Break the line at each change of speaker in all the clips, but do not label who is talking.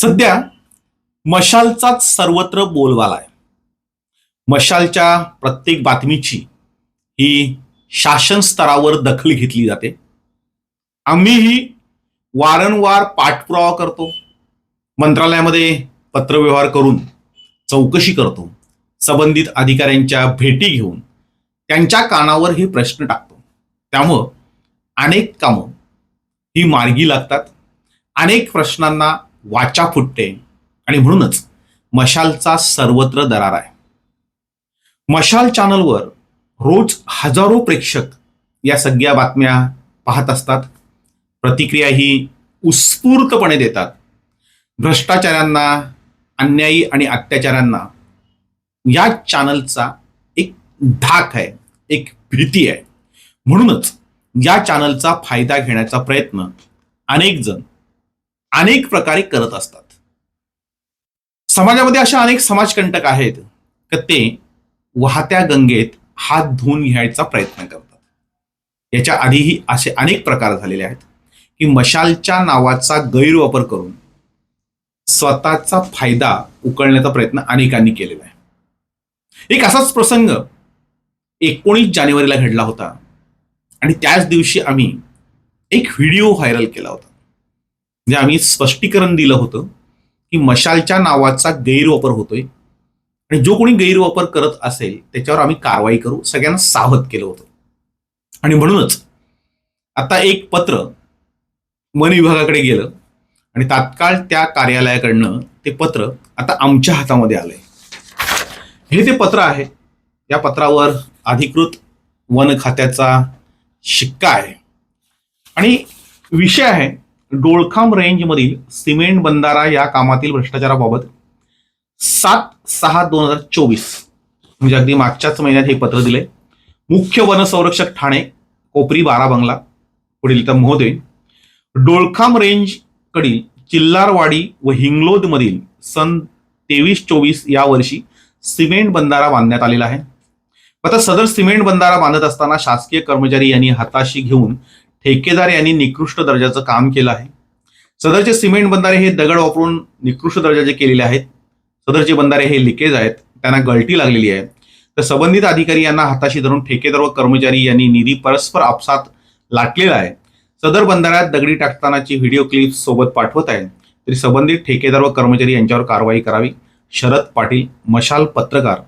सध्या मशालचाच सर्वत्र बोलबाला आहे. मशालच्या प्रत्येक बातमीची ही शासन स्तरावर दखल घेतली जाते. आम्हीही वारंवार पाठपुरावा करतो. मंत्रालयामध्ये पत्रव्यवहार करून चौकशी करतो. संबंधित अधिकाऱ्यांच्या भेटी घेऊन त्यांच्या कानावर हे प्रश्न टाकतो. त्यामुळं अनेक कामं ही मार्गी लागतात. अनेक प्रश्नांना वाचा फुटते. आणि म्हणूनच मशालचा सर्वत्र दरार आहे. मशाल चॅनलवर रोज हजारो प्रेक्षक या सगळ्या बातम्या पाहत असतात. प्रतिक्रिया ही उत्स्फूर्तपणे देतात. भ्रष्टाचारांना अन्यायी आणि अत्याचारांना या चॅनलचा एक धाक आहे एक भीती आहे. म्हणूनच या चॅनलचा फायदा घेण्याचा प्रयत्न अनेक जण अनेक प्रकारे करत असतात. समाजामध्ये अशा अनेक समाजकंटक आहेत का ते वाहत्या गंगेत हात धुवून घ्यायचा प्रयत्न करतात. याच्या आधीही असे अनेक प्रकार झालेले आहेत की मशालच्या नावाचा गैरवापर करून स्वतःचा फायदा उकळण्याचा प्रयत्न अनेकांनी केलेला आहे. एक असाच प्रसंग एकोणीस जानेवारीला घडला होता आणि त्याच दिवशी आम्ही एक व्हिडिओ व्हायरल केला होता. म्हणजे आम्ही स्पष्टीकरण दिलं होतं की मशालच्या नावाचा गैरवापर होतोय. आणि जो कोणी गैरवापर करत असेल त्याच्यावर आम्ही कारवाई करू. सगळ्यांना सावध केलं होतं. आणि म्हणूनच आता एक पत्र वन विभागाकडे गेलं आणि तात्काळ त्या कार्यालयाकडनं ते पत्र आता आमच्या हातामध्ये आलंय. हे ते पत्र आहे या पत्रावर अधिकृत वन खात्याचा शिक्का आहे. आणि विषय आहे डोळखाम रेंजमधील सिमेंट बंधारा या कामातील भ्रष्टाचाराबाबत सात सहा दोन हजार चोवीस म्हणजे अगदी मागच्याच महिन्यात हे पत्र दिले मुख्य वनसंरक्षक ठाणे कोपरी बारा बंगला पुढील तर महोदय. डोळखाम रेंज कडील चिल्लारवाडी व हिंगलोदमधील सन तेवीस चोवीस या वर्षी सिमेंट बंधारा बांधण्यात आलेला आहे. आता सदर सिमेंट बंधारा बांधत असताना शासकीय कर्मचारी यांनी हाताशी घेऊन ठेकेदार यांनी निकृष्ट दर्जाचं काम केलं आहे. सदरचे सिमेंट बंधारे हे दगड वापरून निकृष्ट दर्जाचे केलेले आहेत. सदरचे बंधारे हे लिकेज आहेत. त्यांना गळती लागलेली आहे. तर संबंधित अधिकारी यांना हाताशी धरून ठेकेदार व कर्मचारी यांनी निधी परस्पर आपसात लाटलेला आहे. सदर बंधाऱ्यात दगडी टाकतानाची व्हिडिओ क्लिप सोबत पाठवत आहे. तरी संबंधित ठेकेदार व कर्मचारी यांच्यावर कारवाई करावी. शरद पाटील मशाल पत्रकार.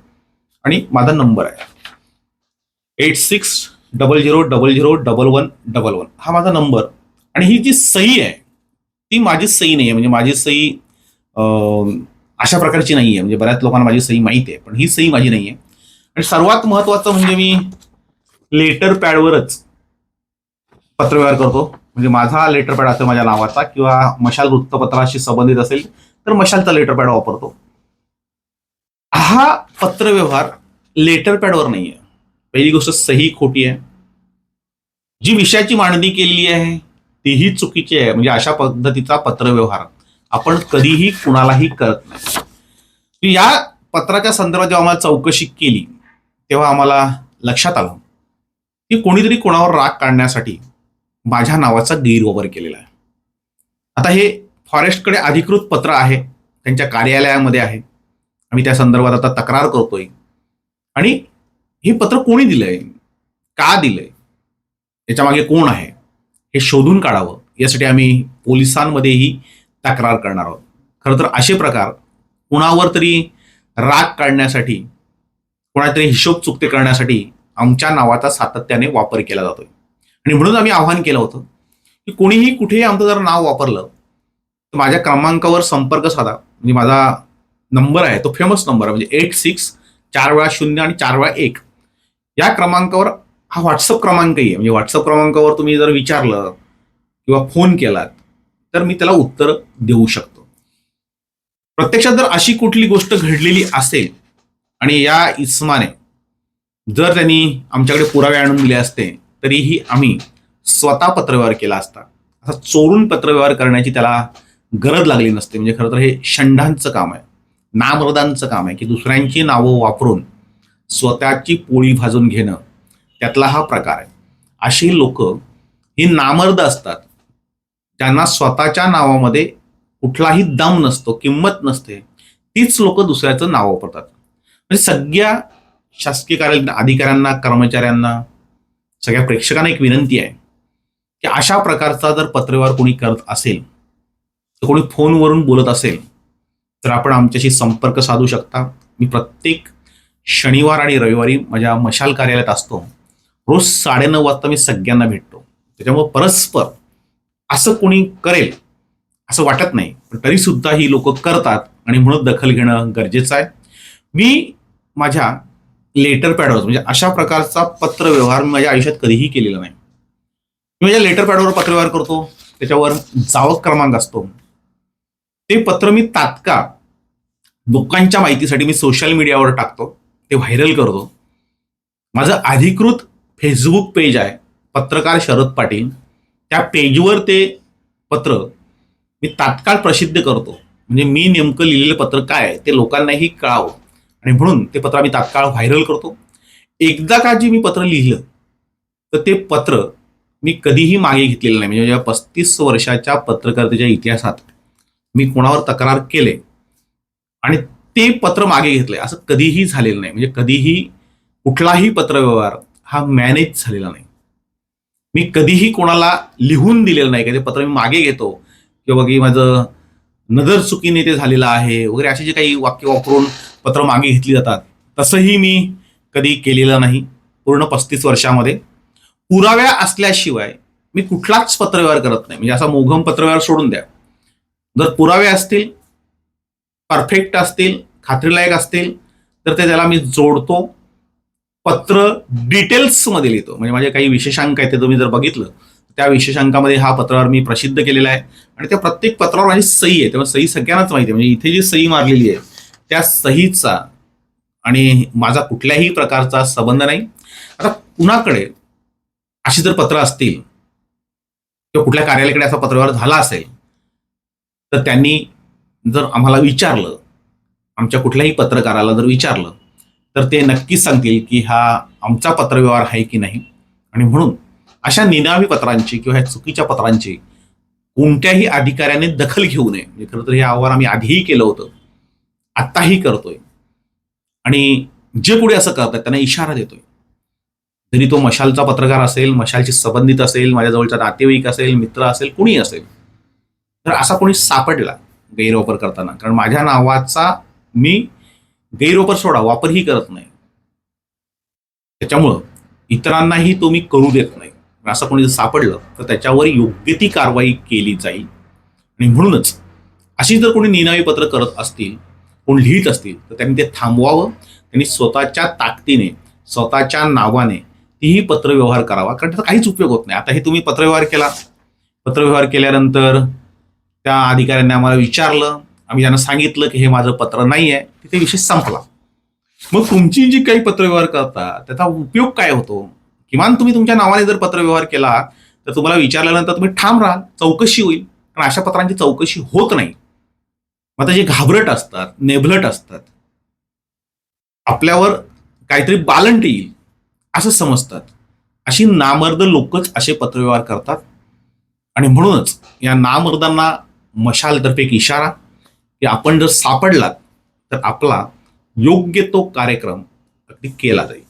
आणि माझा नंबर आहे. Eight six double zero double zero double one double one हा माझा नंबर आणि ही जी सही आहे ती माझी सही नाही आहे म्हणजे माझी सही अशा प्रकारची नाही आहे म्हणजे बऱ्याच लोकांना माझी सही माहिती आहे पण ही सही माझी नाही आहे आणि सर्वात महत्वाचं म्हणजे मी लेटर पॅडवरच पत्रव्यवहार करतो. म्हणजे माझा लेटर पॅड असेल माझ्या नावाचा किंवा मशाल वृत्तपत्राशी संबंधित असेल तर मशालचा लेटर पॅड वापरतो. हा पत्रव्यवहार लेटर पॅडवर नाही आहे पहिली गोष्ट सही खोटी आहे. जी विषयाची मांडणी केलेली आहे तीही चुकीची आहे. म्हणजे अशा पद्धतीचा पत्रव्यवहार. आपण कधीही कुणालाही करत नाही. या पत्राच्या संदर्भात जेव्हा आम्हाला चौकशी केली तेव्हा आम्हाला लक्षात आलं की कोणीतरी कोणावर राग काढण्यासाठी माझ्या नावाचा गैरवापर केलेला आहे. आता हे फॉरेस्टकडे अधिकृत पत्र आहे त्यांच्या कार्यालयामध्ये आहे. आम्ही त्या संदर्भात आता तक्रार करतोय. आणि हे पत्र कोणी दिलंय? का दिलंय? याच्या मागे कोण आहे? हे शोधून काढावं. यासाठी आम्ही पोलिसांमध्येही तक्रार करणार आहोत. खरं तर असे प्रकार कुणावर तरी राग काढण्यासाठी कोणातरी हिशोब चुकते करण्यासाठी आमच्या नावाचा सातत्याने वापर केला जातोय. आणि म्हणून आम्ही आव्हान केलं होतं की कोणीही कुठेही आमचं जर नाव वापरलं तर माझ्या क्रमांकावर संपर्क साधा. म्हणजे माझा नंबर आहे तो फेमस नंबर आहे. म्हणजे एट सिक्स चार वेळा शून्य आणि चार वेळा एक. या क्रमांकावर हा व्हॉट्सअप क्रमांकही आहे. म्हणजे व्हॉट्सअप क्रमांकावर तुम्ही जर विचारलं किंवा फोन केलात तर मी त्याला उत्तर देऊ शकतो. प्रत्यक्षात जर अशी कुठली गोष्ट घडलेली असेल आणि या इस्माने जर त्यांनी आमच्याकडे पुरावे आणून दिले असते तरीही आम्ही स्वतः पत्रव्यवहार केला असता. असा चोरून पत्रव्यवहार करण्याची त्याला गरज लागली नसते. म्हणजे खरं तर हे षंडांचं काम आहे. नामरदांचं काम आहे की दुसऱ्यांची नावं वापरून स्वतःची पोळी भाजून घेणं त्यातला हा प्रकार आहे. अशी लोक ही नामर्द असतात त्यांना स्वतःच्या नावामध्ये कुठलाही दम नसतो किंमत नसते तीच लोक दुसऱ्याचं नाव वापरतात. म्हणजे सगळ्या शासकीय कार्यालय अधिकाऱ्यांना कर्मचाऱ्यांना सगळ्या प्रेक्षकांना एक विनंती आहे की अशा प्रकारचा जर पत्रव्यवहार कोणी करत असेल तर कोणी फोनवरून बोलत असेल तर आपण आमच्याशी संपर्क साधू शकता. मी प्रत्येक शनिवार आणि रविवारी माझ्या मशाल कार्यालयात असतो. रोज साडेनऊ वाजता मी सगळ्यांना भेटतो. त्याच्यामुळं परस्पर असं कोणी करेल असं वाटत नाही. पण तरीसुद्धा ही लोक करतात आणि म्हणून दखल घेणं गरजेचं आहे. मी माझ्या लेटर पॅडवर म्हणजे अशा प्रकारचा पत्र व्यवहार मी माझ्या आयुष्यात कधीही केलेला नाही. मी माझ्या लेटर पॅडवर पत्रव्यवहार करतो. त्याच्यावर जावक क्रमांक असतो. ते पत्र मी तात्काळ लोकांच्या माहितीसाठी मी सोशल मीडियावर टाकतो. ते व्हायरल करतो. माझं अधिकृत फेसबुक पेज आहे पत्रकार शरद पाटील. त्या पेजवर ते पत्र मी तात्काळ प्रसिद्ध करतो. म्हणजे मी नेमकं लिहिलेलं पत्र काय आहे ते लोकांनाही कळावं. आणि म्हणून ते पत्र आम्ही तात्काळ व्हायरल करतो. एकदा का जे मी पत्र लिहिलं तर ते पत्र मी कधीही मागे घेतलेलं नाही. म्हणजे या पस्तीस वर्षाच्या पत्रकारितेच्या इतिहासात मी कोणावर तक्रार केले आणि ते पत्र मागे घेतलंय. असं कधीही झालेलं नाही. म्हणजे कधीही कुठलाही पत्रव्यवहार हा मॅनेज झालेला नाही. मी कधीही कोणाला लिहून दिलेलं नाही. का ते पत्र मी मागे घेतो. किंवा की माझं नजर चुकीने ते झालेलं आहे. वगैरे असे जे काही वाक्य वापरून पत्र मागे घेतली जातात. तसंही मी कधी केलेलं नाही. पूर्ण पस्तीस वर्षामध्ये. पुराव्या असल्याशिवाय मी कुठलाच पत्रव्यवहार करत नाही. म्हणजे असा मोघम पत्रव्यवहार सोडून द्या. जर पुरावे असतील परफेक्ट असतील खात्रीलायक असतील तर ते त्याला मी जोडतो. पत्र डिटेल्समध्ये लिहितो. म्हणजे माझे काही विशेषांक आहेत ते तुम्ही जर बघितलं त्या विशेषांकामध्ये हा पत्रावर मी प्रसिद्ध केलेला आहे. आणि त्या प्रत्येक पत्रावर माझी सही आहे. तेव्हा सही सगळ्यांनाच माहिती आहे. म्हणजे इथे जी सही मारलेली आहे त्या सहीचा आणि माझा कुठल्याही प्रकारचा संबंध नाही. आता कुणाकडे अशी जर पत्र असतील किंवा कुठल्या कार्यालयाकडे असा पत्रव्यवहार झाला असेल तर त्यांनी जर आम्हाला विचारलं आमच्या कुठल्याही पत्रकाराला जर विचारलं तर ते नक्कीच सांगतील की हा आमचा पत्रव्यवहार आहे की नाही. आणि म्हणून अशा निनावी पत्रांची किंवा ह्या चुकीच्या पत्रांची कोणत्याही अधिकाऱ्याने दखल घेऊ नये. म्हणजे खरं तर हे आव्हान आम्ही आधीही केलं होतं. आत्ताही करतोय. आणि जे पुढे असं करतात त्यांना इशारा देतोय. जरी तो मशालचा पत्रकार असेल मशालशी संबंधित असेल माझ्याजवळचा नातेवाईक असेल मित्र असेल कुणी असेल तर असा कोणी सापडला. गैरवापर करताना. कारण माझ्या नावाचा मी गैरवापर सोडा वापरही करत नाही. त्याच्यामुळं इतरांनाही तो मी करू देत नाही. असं कोणी जर सापडलं तर त्याच्यावर योग्य ती कारवाई केली जाईल. आणि म्हणूनच अशी जर कोणी निनावी पत्र करत असतील कोण लिहित असतील तर त्यांनी ते थांबवावं. त्यांनी स्वतःच्या ताकदीने स्वतःच्या नावाने तीही पत्रव्यवहार करावा. कारण त्याचा काहीच उपयोग होत नाही. आता हे तुम्ही पत्रव्यवहार केला. पत्रव्यवहार केल्यानंतर त्या अधिकाऱ्यांनी आम्हाला विचारलं. आम्ही त्यांना सांगितलं की हे माझं पत्र नाही आहे तिथे विषय संपला. मग तुमची जी काही पत्रव्यवहार करता त्याचा उपयोग काय होतो? किमान तुम्ही तुमच्या नावाने जर पत्रव्यवहार केला तर तुम्हाला विचारल्यानंतर तुम्ही ठाम राहाल. चौकशी होईल. कारण अशा पत्रांची चौकशी होत नाही. मग आता जे घाबरट असतात नेभलट असतात आपल्यावर काहीतरी बालंट येईल असं समजतात. अशी नामर्द लोकच असे पत्रव्यवहार करतात. आणि म्हणूनच या नामर्दांना मशालतर्फे एक इशारा की आपण जर सापडलात तर आपला योग्य तो कार्यक्रम अगदी केला जाईल.